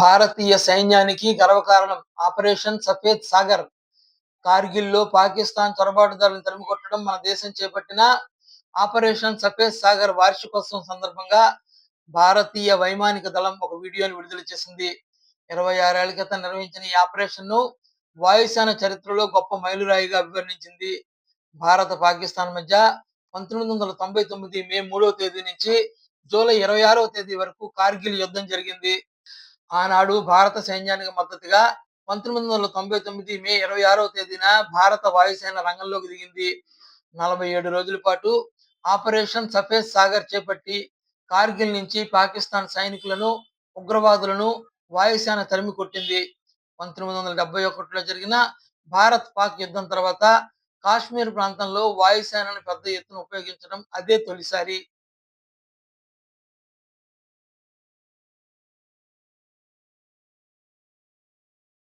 భారతీయ సైన్యానికి గర్వకారణం ఆపరేషన్ సఫేద్ సాగర్. కార్గిల్లో పాకిస్తాన్ చొరబాటుదారులను తరిమికొట్టడం మన దేశం చేపట్టిన ఆపరేషన్ సఫేద్ సాగర్ వార్షికోత్సవం సందర్భంగా భారతీయ వైమానిక దళం ఒక వీడియోని విడుదల చేసింది. ఇరవై ఆరేళ్ళ క్రితం నిర్వహించిన ఈ ఆపరేషన్ను వాయుసేన చరిత్రలో గొప్ప మైలురాయిగా అభివర్ణించింది. భారత పాకిస్తాన్ మధ్య పంతొమ్మిది వందల తొంభై తొమ్మిది మే మూడవ తేదీ నుంచి జూలై ఇరవై ఆరవ తేదీ వరకు కార్గిల్ యుద్ధం జరిగింది. ఆనాడు భారత సైన్యానికి మద్దతుగా పంతొమ్మిది వందల తొంభై తొమ్మిది మే ఇరవై ఆరవ తేదీన భారత వాయుసేన రంగంలోకి దిగింది. నలభై ఏడు రోజుల పాటు ఆపరేషన్ సఫేద్ సాగర్ చేపట్టి కార్గిల్ నుంచి పాకిస్తాన్ సైనికులను ఉగ్రవాదులను వాయుసేన తరిమి కొట్టింది. పంతొమ్మిది వందల డెబ్బై ఒకటిలో జరిగిన భారత్ పాక్ యుద్ధం తర్వాత కాశ్మీర్ ప్రాంతంలో వాయుసేనను పెద్ద ఎత్తున ఉపయోగించడం అదే తొలిసారి.